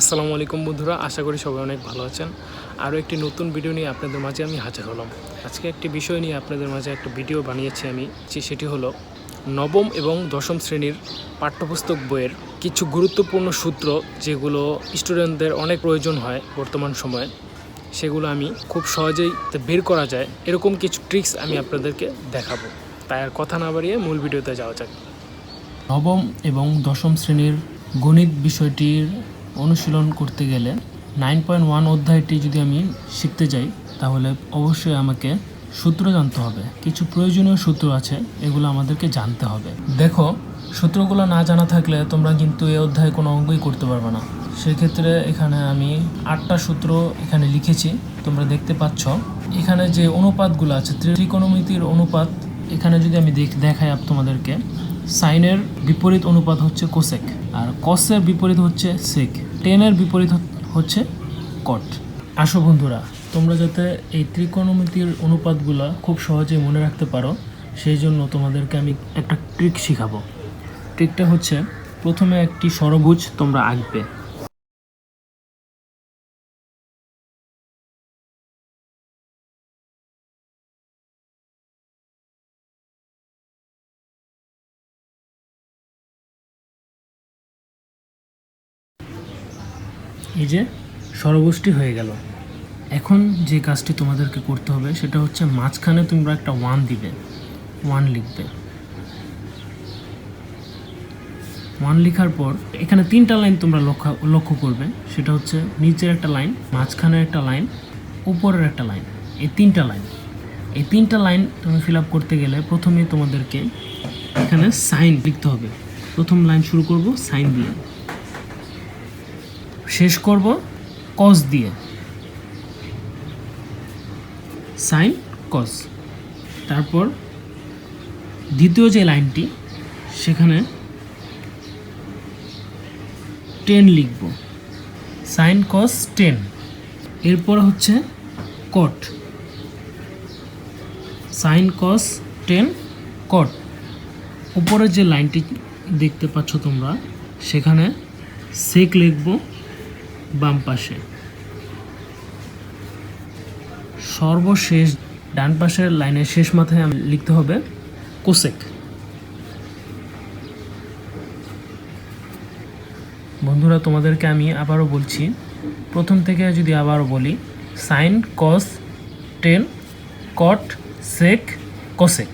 আসসালামু আলাইকুম বন্ধুরা, আশা করি সবাই অনেক ভালো আছেন। আরও একটি নতুন ভিডিও নিয়ে আপনাদের মাঝে আমি হাজির হলাম। আজকে একটি বিষয় নিয়ে আপনাদের মাঝে একটা ভিডিও বানিয়েছি আমি, যে সেটি হলো নবম এবং দশম শ্রেণির পাঠ্যপুস্তক বইয়ের কিছু গুরুত্বপূর্ণ সূত্র যেগুলো স্টুডেন্টদের অনেক প্রয়োজন হয় বর্তমান সময়ে। সেগুলো আমি খুব সহজেই বের করা যায়। এরকম কিছু ট্রিক্স আমি আপনাদেরকে দেখাবো। তাই আর কথা না বাড়িয়ে মূল ভিডিওতে যাওয়া যাক। নবম এবং দশম শ্রেণির গণিত বিষয়টির অনুশীলন করতে গেলে নাইন পয়েন্ট ওয়ান অধ্যায়টি যদি আমি শিখতে যাই, তাহলে অবশ্যই আমাকে সূত্র জানতে হবে। কিছু প্রয়োজনীয় সূত্র আছে, এগুলো আমাদেরকে জানতে হবে। দেখো, সূত্রগুলো না জানা থাকলে তোমরা কিন্তু এই অধ্যায়ে কোনো অঙ্গই করতে পারবে না। সেক্ষেত্রে এখানে আমি আটটা সূত্র এখানে লিখেছি, তোমরা দেখতে পাচ্ছ। এখানে যে অনুপাতগুলো আছে, ত্রিকোণমিতির অনুপাত, এখানে যদি আমি দেখ দেখাই আপ তোমাদেরকে সাইনের বিপরীত অনুপাত হচ্ছে কোসেক, আর কসের বিপরীত হচ্ছে সেক। টেনের বিপরীত হচ্ছে কট। আসো বন্ধুরা, তোমরা যাতে এই ত্রিকোণমিতির অনুপাতগুলো খুব সহজে মনে রাখতে পারো, সেই জন্য তোমাদেরকে আমি একটা ট্রিক শেখাবো। ট্রিকটা হচ্ছে, প্রথমে একটি সরভুজ তোমরা আঁকবে। এই যে ষড়ভুজটি হয়ে গেল। এখন যে কাজটি তোমাদেরকে করতে হবে সেটা হচ্ছে মাঝখানে তোমরা একটা ওয়ান দিবে ওয়ান লিখবে। ওয়ান লেখার পর এখানে তিনটা লাইন তোমরা লক্ষ্য লক্ষ্য করবে। সেটা হচ্ছে নিচের একটা লাইন মাঝখানের একটা লাইন উপরের একটা লাইন এই তিনটা লাইন এই তিনটা লাইন তুমি ফিল আপ করতে গেলে প্রথমে তোমাদেরকে এখানে সাইন লিখতে হবে। প্রথম লাইন শুরু করব সাইন দিয়ে। শেষ করব কস দিয়ে। সাইন কস তারপর দ্বিতীয় যে লাইনটি, সেখানে টেন লিখব। সাইন কস টেন এরপর হচ্ছে কট সাইন কস টেন কট উপরে যে লাইনটি দেখতে পাচ্ছ তোমরা, সেখানে সেক লিখব। বাম পাশে। সর্বশেষ ডান পাশের লাইনের শেষ মাথায় আমি লিখতে হবে, কোসেক। বন্ধুরা, তোমাদেরকে আমি আবারও বলছি, প্রথম থেকে যদি আবারও বলি, sine, cos, tan, cot, sec, cosec.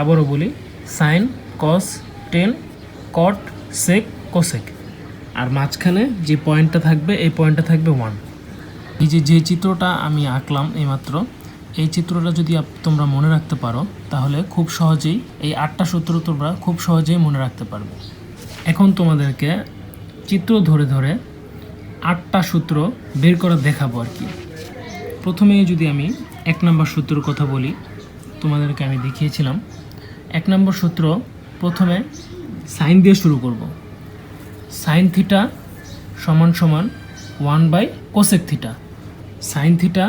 আবারও বলি, sine, cos, tan, cot, sec, cosec. আর মাঝখানে যে পয়েন্টটা থাকবে, এই পয়েন্টটা থাকবে ওয়ান এই যে যে চিত্রটা আমি আঁকলাম এইমাত্র, এই চিত্রটা যদি তোমরা মনে রাখতে পারো, তাহলে খুব সহজেই এই আটটা সূত্র তোমরা খুব সহজেই মনে রাখতে পারবে। এখন তোমাদেরকে চিত্র ধরে ধরে আটটা সূত্র বের করে দেখাবো আর কি। প্রথমেই যদি আমি এক নম্বর সূত্রের কথা বলি, তোমাদেরকে আমি দেখিয়েছিলাম। এক নম্বর সূত্র প্রথমে সাইন দিয়ে শুরু করব। সাইন থিটা সমান সমান one by cosec theta sine theta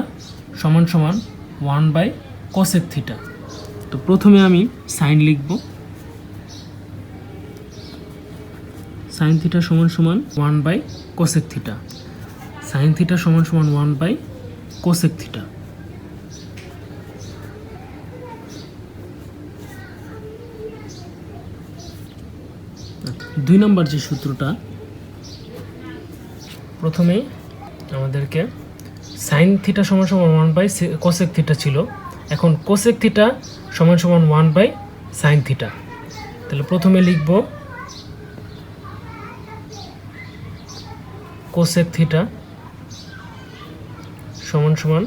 সমান সমান ওয়ান বাই কোসেক থিটা তো প্রথমে আমি সাইন লিখব। সাইন থিটা সমান সমান one by cosec theta sine theta সমান সমান ওয়ান বাই কোসেক থিটা দুই নম্বর যে সূত্রটা, প্রথমে আমাদেরকে সাইন থিটা সমান সমান ওয়ান বাই কোসেক থিটা ছিল। এখন কোসেক থিটা সমান সমান ওয়ান বাই সাইন থিটা তাহলে প্রথমে লিখব কোসেক থিটা সমান সমান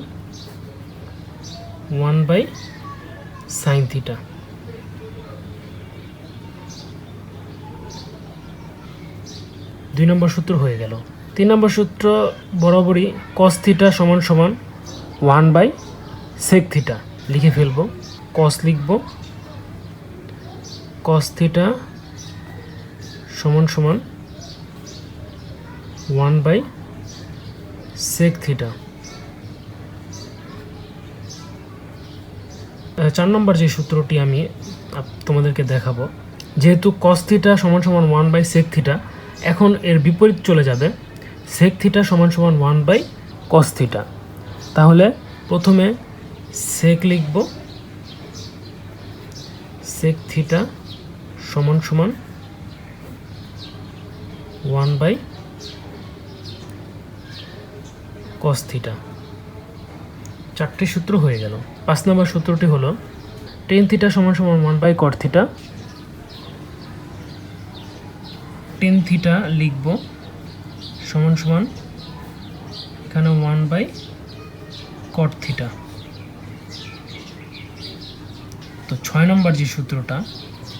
ওয়ান বাই সাইন থিটা দুই নম্বর সূত্র হয়ে গেল। তিন নম্বর সূত্র বরাবরই কস থিটা সমান সমান ওয়ান বাই সেক থিটা লিখে ফেলব। কস লিখব। কস থিটা সমান সমান ওয়ান বাই সেক থিটা চার নম্বর যে সূত্রটি আমি তোমাদেরকে দেখাবো, যেহেতু কস থিটা সমান সমান ওয়ান বাই সেক থিটা এখন এর বিপরীত চলে যাবে সেক থিটা সমান সমান ওয়ান বাই কস থিটা তাহলে প্রথমে সেক লিখব সেক থিটা সমান সমান ওয়ান বাই কস থিটা চারটি সূত্র হয়ে গেল। পাঁচ নম্বর সূত্রটি হলো টেন থিটা সমান সমান one by cot theta tan theta লিখব, সমান সমান এখানে ওয়ান বাই কট থিটা তো ছয় নম্বর যে সূত্রটা,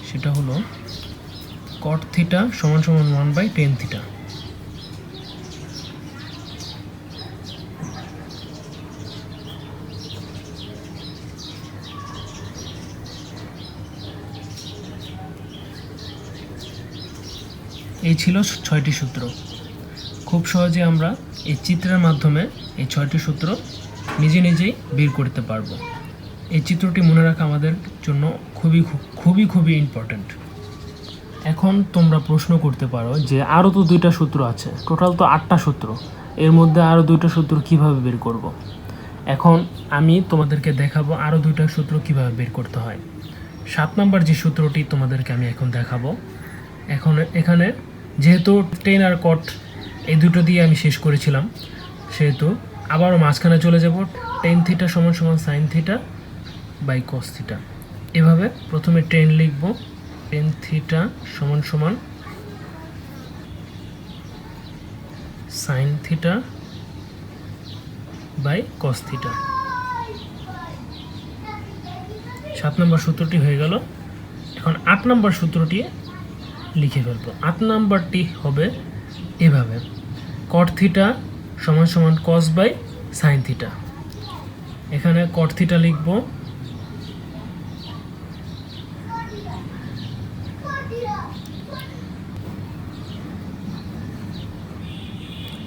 সেটা হলো কট থিটা সমান সমান ওয়ান বাই টেন থিটা এই ছিল ছয়টি সূত্র। খুব সহজে আমরা এই চিত্রের মাধ্যমে এই ছয়টি সূত্র নিজে নিজেই বের করতে পারব। এই চিত্রটি মনে রাখা আমাদের জন্য খুবই খুবই খুবই ইম্পর্ট্যান্ট এখন তোমরা প্রশ্ন করতে পারো যে আরও তো দুইটা সূত্র আছে, টোটাল তো আটটা সূত্র, এর মধ্যে আরও দুইটা সূত্র কীভাবে বের করব। এখন আমি তোমাদেরকে দেখাবো আরও দুইটা সূত্র কীভাবে বের করতে হয়। সাত নম্বর যে সূত্রটি তোমাদেরকে আমি এখন দেখাবো, এখন এখানে যেহেতু টেন আর কট এই দুটো দিয়ে আমি শেষ করেছিলাম, সেহেতু আবারও মাঝখানে চলে যাব টেন থিটা সমান সমান sine theta by cos theta এভাবে প্রথমে টেন লিখব টেন থিটা সমান সমান sine theta by cos theta সাত নম্বর সূত্রটি হয়ে গেল। এখন আট নম্বর সূত্রটি লিখে ফেলব। আট নাম্বারটি হবে এভাবে। কট থিটা সমান সমান কস বাই সাইন থিটা এখানে কট থিটা লিখব।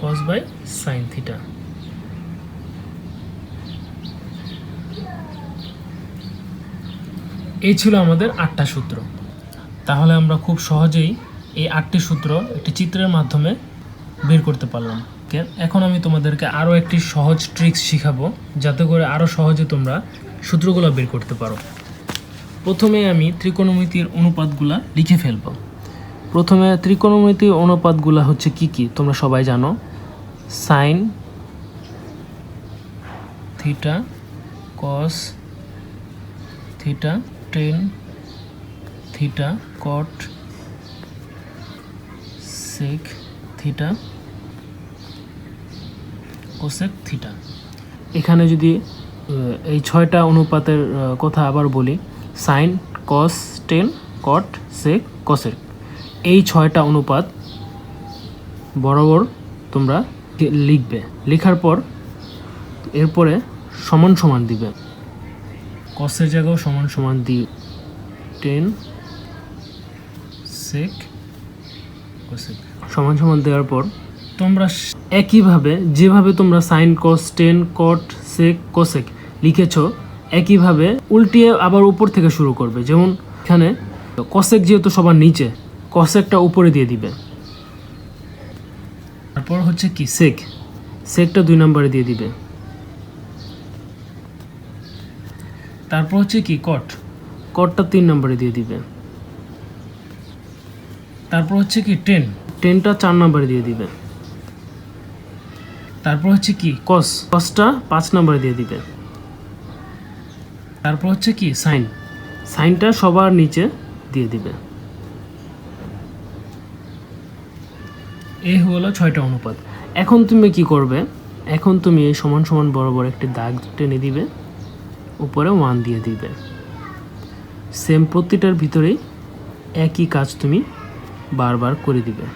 কস বাই সাইন থিটা এই ছিল আমাদের আটটা সূত্র। তাহলে আমরা খুব সহজেই এই আটটি সূত্র একটি চিত্রের মাধ্যমে বের করতে পারলাম। এখন আমি তোমাদেরকে আরও একটি সহজ ট্রিক্স শিখাবো, যাতে করে আরও সহজে তোমরা সূত্রগুলো বের করতে পারো। প্রথমে আমি ত্রিকোণমিতির অনুপাতগুলা লিখে ফেলব। প্রথমে ত্রিকোণমিতির অনুপাতগুলা হচ্ছে কি কি? তোমরা সবাই জানো। Sine theta cos theta tan theta cot sec theta cosec theta. এখানে যদি এই ছয়টা অনুপাতের কথা আবার বলি sine cos tan cot sec cosec এই ছয়টা অনুপাত বরাবর তোমরা লিখবে। লেখার পর এরপরে সমান সমান দিবে। কসের জায়গাও সমান সমান দি টেন সেক কোসেক। সমান সমান দেওয়ার পর তোমরা একইভাবে যেভাবে তোমরা sine cos tan cot sec cosec লিখেছো একইভাবে উল্টিয়ে আবার উপর থেকে শুরু করবে। যেমন এখানে কসেক যেহেতু সবার নিচে কসেকটা উপরে দিয়ে দিবে। তারপর হচ্ছে কি? সেক সেকটা দুই নম্বরে দিয়ে দিবে। তারপর হচ্ছে কি? কট কটটা তিন নম্বরে দিয়ে দিবে। তারপর হচ্ছে কি টেন টেনটা চার নম্বরে দিয়ে দিবে তারপর হচ্ছে কি? কস কসটা পাঁচ নম্বরে দিয়ে দিবে তারপর হচ্ছে কি? সাইন সাইনটা সবার নিচে দিয়ে দিবে এই হলো ছয়টা অনুপাত। এখন তুমি কি করবে? এখন তুমি এই সমান সমান বড় বড় একটি দাগ টেনে দিবে উপরে ওয়ান দিয়ে দিবে। সেম প্রতিটার ভিতরেই একই কাজ তুমি বারবার করে দিবে।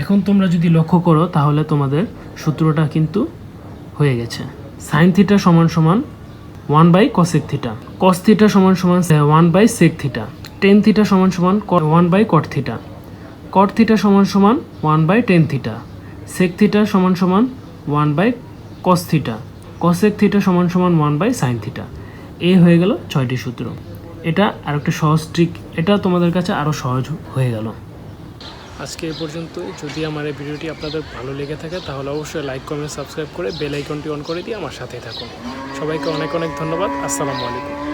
এখন তোমরা যদি লক্ষ্য করো, তাহলে তোমাদের সূত্রটা কিন্তু হয়ে গেছে। সাইন থিটা সমান সমান one by cosec theta cos theta সমান সমান one by sec theta tan theta সমান সমান one by cot theta cot theta সমান সমান one by tan theta sec theta সমান সমান one by cos theta cosec theta সমান সমান ওয়ান বাই সাইন থিটা এই হয়ে গেল ছয়টি সূত্র। এটা আর একটা সহজ ট্রিক এটা তোমাদের কাছে আরও সহজ হয়ে গেল। আজকে এ পর্যন্ত। যদি আমার এই ভিডিওটি আপনাদের ভালো লেগে থাকে, তাহলে অবশ্যই লাইক কমেন্ট সাবস্ক্রাইব করে বেল আইকনটি অন করে দিয়ে আমার সাথে থাকুন। সবাইকে অনেক অনেক ধন্যবাদ। আসসালামু আলাইকুম।